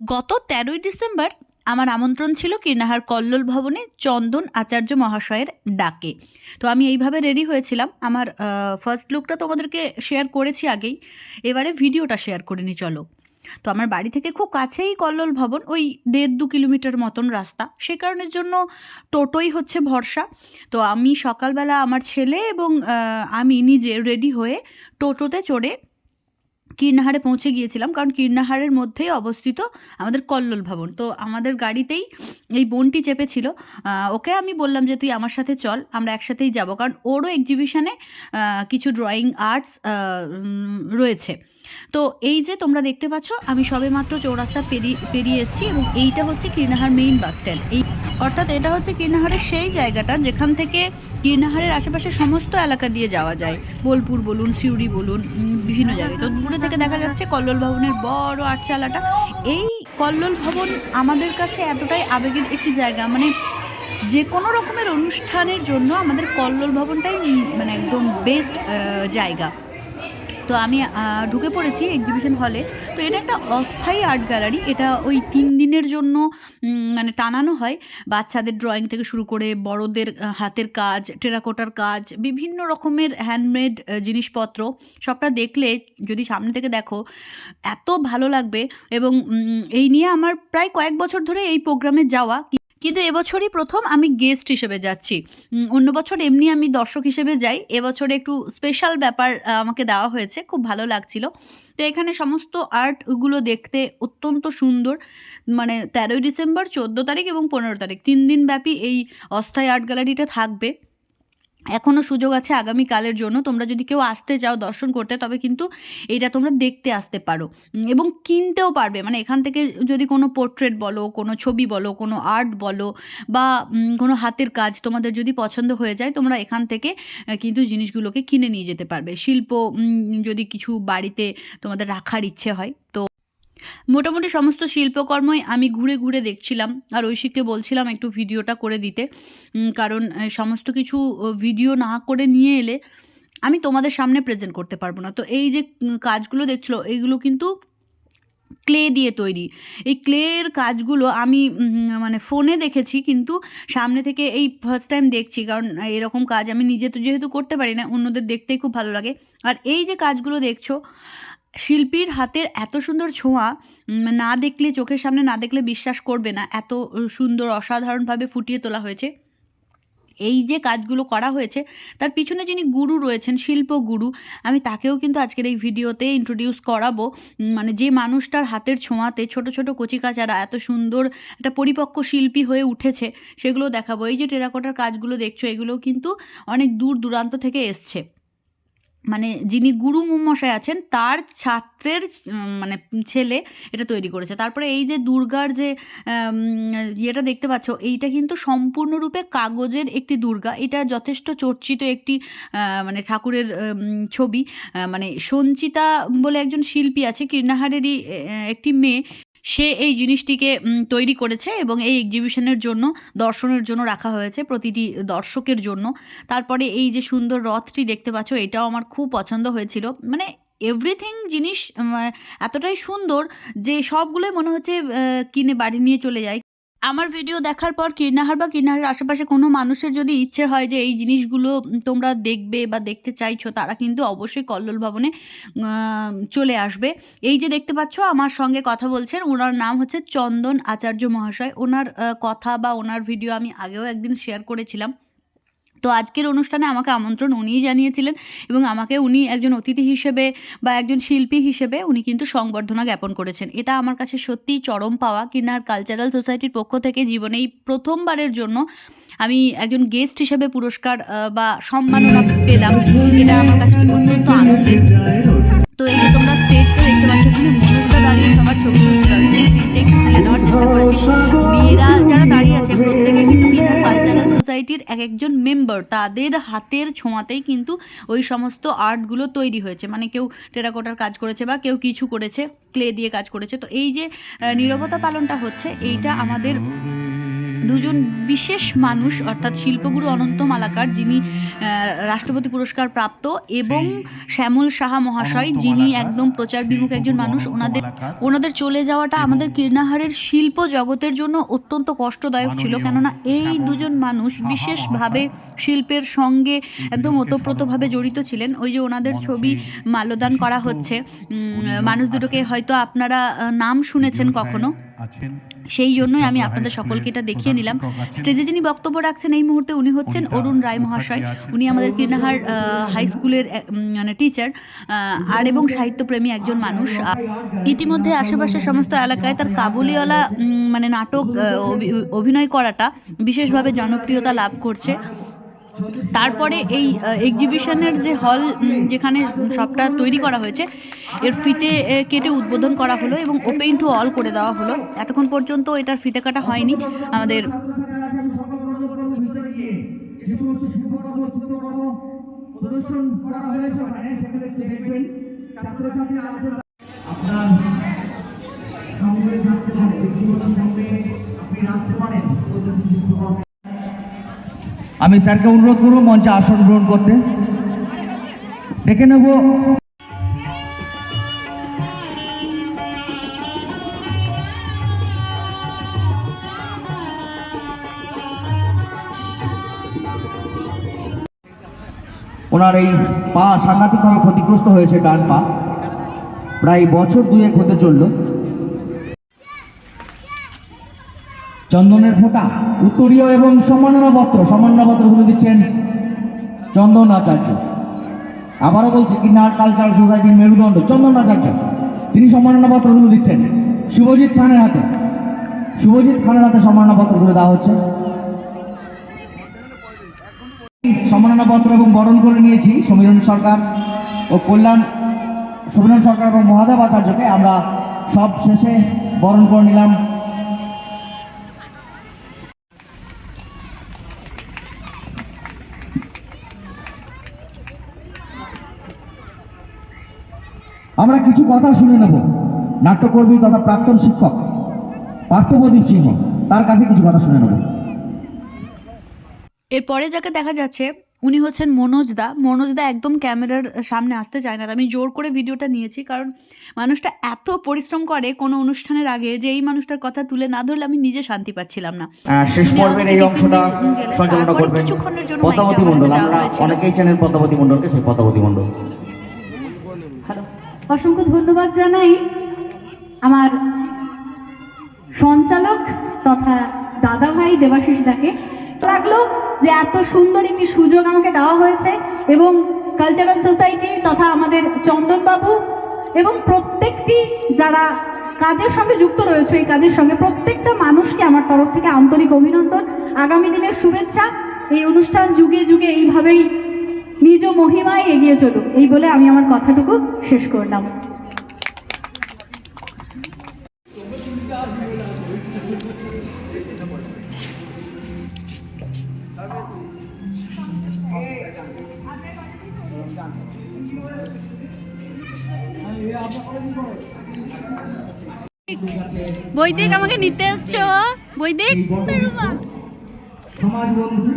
গত তেরোই ডিসেম্বর আমার আমন্ত্রণ ছিল কীর্ণাহার কল্লোল ভবনে চন্দন আচার্য মহাশয়ের ডাকে। তো আমি এইভাবে রেডি হয়েছিলাম। আমার ফার্স্ট লুকটা তোমাদেরকে শেয়ার করেছি আগেই। এবারে ভিডিওটা শেয়ার করে নি, চলো। তো আমার বাড়ি থেকে খুব কাছেই কল্লোল ভবন, ওই দেড় দু কিলোমিটার মতন রাস্তা। সে কারণের জন্য টোটোই হচ্ছে ভরসা। তো আমি সকালবেলা আমার ছেলে এবং আমি নিজে রেডি হয়ে টোটোতে চড়ে কীর্ণাহারে পৌঁছে গিয়েছিলাম, কারণ কীর্ণাহারের মধ্যেই অবস্থিত আমাদের কল্লোল ভবন। তো আমাদের গাড়িতেই এই বোনটি চেপেছিল। ওকে আমি বললাম যে, তুই আমার সাথে চল, আমরা একসাথেই যাব। কারণ ওরও এক্সিবিশনে কিছু ড্রয়িং আর্টস রয়েছে। তো এই যে তোমরা দেখতে পাচ্ছ, আমি সবেমাত্র চৌরাস্তা পেরিয়ে পেরিয়ে এসেছি এবং এইটা হচ্ছে কীর্ণাহার মেইন বাস স্ট্যান্ড এই অর্থাৎ এটা হচ্ছে কীর্ণাহারের সেই জায়গাটা যেখান থেকে কীর্ণাহারের আশেপাশে সমস্ত এলাকা দিয়ে যাওয়া যায়। বোলপুর বলুন, সিউড়ি বলুন বিভিন্ন জায়গায়। তো দূরে থেকে দেখা যাচ্ছে কল্লোল ভবনের বড় আটচালাটা। এই কল্লোল ভবন আমাদের কাছে এতটাই আবেগের একটি জায়গা। মানে যে কোনো রকমের অনুষ্ঠানের জন্য আমাদের কল্লোল ভবনটাই মানে একদম বেস্ট জায়গা। তো আমি ঢুকে পড়েছি এক্সিবিশন হলে তো এটা একটা অস্থায়ী আর্ট গ্যালারি এটা ওই তিন দিনের জন্য মানে টানানো হয়। বাচ্চাদের ড্রয়িং থেকে শুরু করে বড়দের হাতের কাজ টেরাকোটার কাজ, বিভিন্ন রকমের হ্যান্ডমেড জিনিসপত্র, সবটা দেখলে যদি সামনে থেকে দেখো, এত ভালো লাগবে। এবং এই নিয়ে আমার প্রায় কয়েক বছর ধরে এই প্রোগ্রামে যাওয়া কিন্তু এবছরই প্রথম আমি গেস্ট হিসেবে যাচ্ছি। অন্য বছর এমনি আমি দর্শক হিসেবে যাই। এবছরে একটু স্পেশাল ব্যাপার আমাকে দেওয়া হয়েছে। খুব ভালো লাগছিল। তো এখানে সমস্ত আর্টগুলো দেখতে অত্যন্ত সুন্দর। মানে তেরোই ডিসেম্বর, চোদ্দ তারিখ এবং পনেরো তারিখ। তিন দিন ব্যাপী এই অস্থায়ী আর্ট গ্যালারিটা থাকবে। এখনও সুযোগ আছে আগামীকালের জন্য। তোমরা যদি কেউ আসতে চাও দর্শন করতে, তবে কিন্তু এটা তোমরা দেখতে আসতে পারো। এবং কিনতেও পারবে। মানে এখান থেকে যদি কোনো পোর্ট্রেট বলো, কোনো ছবি বলো, কোনো আর্ট বলো, বা কোনো হাতের কাজ তোমাদের যদি পছন্দ হয়ে যায়, তোমরা এখান থেকে কিন্তু জিনিসগুলোকে কিনে নিয়ে যেতে পারবে। শিল্প যদি কিছু বাড়িতে তোমাদের রাখার ইচ্ছে হয়, তো মোটামুটি সমস্ত শিল্পকর্মই আমি ঘুরে ঘুরে দেখছিলাম। আর ঐশীকে বলছিলাম একটু ভিডিওটা করে দিতে। কারণ সমস্ত কিছু ভিডিও না করে নিয়ে এলে আমি তোমাদের সামনে প্রেজেন্ট করতে পারব না। তো এই যে কাজগুলো দেখছিলো এইগুলো কিন্তু ক্লে দিয়ে তৈরি। এই ক্লের কাজগুলো আমি মানে ফোনে দেখেছি, কিন্তু সামনে থেকে এই ফার্স্ট টাইম দেখছি। কারণ এরকম কাজ আমি নিজে তো যেহেতু করতে পারি না, অন্যদের দেখতেই খুব ভালো লাগে। আর এই যে কাজগুলো দেখছ শিল্পীর হাতের এত সুন্দর ছোঁয়া না দেখলে, চোখের সামনে না দেখলে বিশ্বাস করবে না, এত সুন্দর অসাধারণভাবে ফুটিয়ে তোলা হয়েছে। এই যে কাজগুলো করা হয়েছে, তার পিছনে যিনি গুরু রয়েছেন, শিল্প গুরু, আমি তাকেও কিন্তু আজকের এই ভিডিওতে ইন্ট্রোডিউস করাবো। মানে যে মানুষটার হাতের ছোঁয়াতে ছোট ছোট কচিকাচারা এত সুন্দর একটা পরিপক্ক শিল্পী হয়ে উঠেছে, সেগুলো দেখাবো। এই যে টেরাকোটার কাজগুলো দেখছ, এগুলো কিন্তু অনেক দূর দূরান্ত থেকে এসছে। মানে যিনি গুরু মশাই আছেন, তার ছাত্রের মানে ছেলে এটা তৈরি করেছে। তারপরে এই যে দুর্গার যে ইয়েটা দেখতে পাচ্ছ, এইটা কিন্তু সম্পূর্ণরূপে কাগজের একটি দুর্গা। এটা যথেষ্ট চর্চিত একটি মানে ঠাকুরের ছবি। মানে সঞ্চিতা বলে একজন শিল্পী আছে কীর্ণাহারেরই একটি মেয়ে। সে এই জিনিসটিকে তৈরি করেছে এবং এই এক্সিবিশনের জন্য, দর্শনের জন্য রাখা হয়েছে, প্রতিটি দর্শকের জন্য। তারপরে এই যে সুন্দর রথটি দেখতে পাচ্ছ, এটাও আমার খুব পছন্দ হয়েছিল। মানে এভরিথিং জিনিস এতটাই সুন্দর যে সবগুলোই মনে হচ্ছে কিনে বাড়ি নিয়ে চলে যায়। আমার ভিডিও দেখার পর কীর্ণাহার বা কীর্ণাহারের আশেপাশে কোনো মানুষের যদি ইচ্ছে হয় যে এই জিনিসগুলো তোমরা দেখবে বা দেখতে চাইছো, তারা কিন্তু অবশ্যই কল্লোল ভবনে চলে আসবে। এই যে দেখতে পাচ্ছ, আমার সঙ্গে কথা বলছেন, ওনার নাম হচ্ছে চন্দন আচার্য মহাশয়। ওনার কথা বা ওনার ভিডিও আমি আগেও একদিন শেয়ার করেছিলাম। তো আজকের অনুষ্ঠানে আমাকে আমন্ত্রণ উনিই জানিয়েছিলেন এবং আমাকে উনি একজন অতিথি হিসেবে বা একজন শিল্পী হিসেবে উনি কিন্তু সংবর্ধনা জ্ঞাপন করেছেন। এটা আমার কাছে সত্যিই চরম পাওয়া। কিনার কালচারাল সোসাইটির পক্ষ থেকে জীবনে এই প্রথমবারের জন্য আমি একজন গেস্ট হিসেবে পুরস্কার বা সম্মাননা পেলাম। এটা আমার কাছে অত্যন্ত আনন্দের। তো এই যে তোমরা স্টেজটা দেখতে পাচ্ছ, এখানে মনোজরা দাঁড়িয়ে সবার ছবি তুলছিল আমি সেই সিনটা একটু তুলে নেওয়ার চেষ্টা করেছি। মেয়েরা যারা দাঁড়িয়ে আছে, প্রত্যেকে কিন্তু কালচারাল সোসাইটির এক একজন মেম্বার তাদের হাতের ছোঁয়াতেই কিন্তু ওই সমস্ত আর্টগুলো তৈরি হয়েছে। মানে কেউ টেরাকোটার কাজ করেছে বা কেউ কিছু করেছে, ক্লে দিয়ে কাজ করেছে। তো এই যে নিরবতা পালনটা হচ্ছে, এইটা আমাদের দুজন বিশেষ মানুষ অর্থাৎ শিল্পগুরু অনন্ত মালাকার যিনি রাষ্ট্রপতি পুরস্কার প্রাপ্ত এবং শ্যামল সাহা মহাশয় যিনি একদম প্রচার বিমুখ একজন মানুষ ওনাদের ওনাদের চলে যাওয়াটা আমাদের কীর্ণাহারের শিল্প জগতের জন্য অত্যন্ত কষ্টদায়ক ছিল। কেননা এই দুজন মানুষ বিশেষভাবে শিল্পের সঙ্গে একদম ওতপ্রোতভাবে জড়িত ছিলেন। ওই যে ওনাদের ছবি মাল্যদান করা হচ্ছে মানুষ দুটোকে হয়তো আপনারা নাম শুনেছেন কখনো। সেই জন্যই আমি আপনাদের সকলকে এটা দেখিয়ে নিলাম। স্টেজে যিনি বক্তব্য রাখছেন এই মুহূর্তে উনি হচ্ছেন অরুণ রায় মহাশয় উনি আমাদের কীর্ণাহার হাই স্কুলের মানে টিচার আর এবং সাহিত্যপ্রেমী একজন মানুষ। ইতিমধ্যে আশেপাশের সমস্ত এলাকায় তার কাবুলিওয়ালা মানে নাটক অভি- অভিনয় করাটা বিশেষভাবে জনপ্রিয়তা লাভ করছে। তারপরে এই এক্সিবিশনের যে হল যেখানে সবটা তৈরি করা হয়েছে, এর ফিতে কেটে উদ্বোধন করা হলো এবং ওপেন টু অল করে দেওয়া হলো। এতক্ষণ পর্যন্ত এটার ফিতে কাটা হয়নি। আমাদের আমি স্যারকে অনুরোধ করব মঞ্চে আসন গ্রহণ করতে। ডেকে নেব। ওনার এই পা সাংঘাতিকভাবে ক্ষতিগ্রস্ত হয়েছে ডান পা। প্রায় বছর দুয়েক হতে চলল। চন্দনের ফোঁটা, উত্তরীয় এবং সম্মাননা পত্র সম্মাননা পত্রগুলো দিচ্ছেন চন্দন আচার্য আবারও বলছি কিনার কালচারাল সোসাইটির মেরুদণ্ড চন্দন আচার্য তিনি সম্মাননা পত্রগুলো দিচ্ছেন শুভজিৎ খানের হাতে। শুভজিৎ খানের হাতে সম্মাননা পত্রগুলো দেওয়া হচ্ছে। সম্মাননা পত্র এবং বরণ করে নিয়েছি সমীরণ সরকার ও কল্যাণ, সমীরণ সরকার এবং মহাদেব আচার্যকে। আমরা সব শেষে বরণ করে নিলাম। কিছু কথা শুনে নেব। নাট্যকর্মী তথা প্রাক্তন শিক্ষক পার্থপ্রদীপ সিংহ তার কাছে কিছু কথা শুনে নেব। এরপরে যাকে দেখা যাচ্ছে উনি হচ্ছেন মনোজ দা। মনোজ দা একদম ক্যামেরার সামনে আসতে চায় না আমি জোর করে ভিডিওটা নিয়েছি কারণ মানুষটা এত পরিশ্রম করে কোনো অনুষ্ঠানের আগে যে এই মানুষটার কথা তুলে না ধরলে আমি নিজে শান্তি পাচ্ছিলাম না। আহ, শেষ পর্বের এই অংশটা। সঞ্চালনা করবেন কিছুক্ষণের জন্য পদ্মাবতী মণ্ডল। আমরা অনেকেই চেনেন পদ্মাবতী মণ্ডলকে সেই পদ্মাবতী মণ্ডল। অসংখ্য ধন্যবাদ জানাই আমার সঞ্চালক তথা দাদা ভাই দেবাশিস দাকে। লাগল যে এত সুন্দর একটি সুযোগ আমাকে দেওয়া হয়েছে এবং কালচারাল সোসাইটি তথা আমাদের চন্দনবাবু এবং প্রত্যেকটি যারা কাজের সঙ্গে যুক্ত রয়েছে এই কাজের সঙ্গে প্রত্যেকটা মানুষকে আমার তরফ থেকে আন্তরিক অভিনন্দন। আগামী দিনের শুভেচ্ছা। এই অনুষ্ঠান যুগে যুগে এইভাবেই নিজ মহিমায় এগিয়ে চলুক। এই বলে আমি আমার কথাটুকু শেষ করলাম। বৈদিক আমাকে নিতে এসছো? বৈদিক? সমাজ বন্ধু।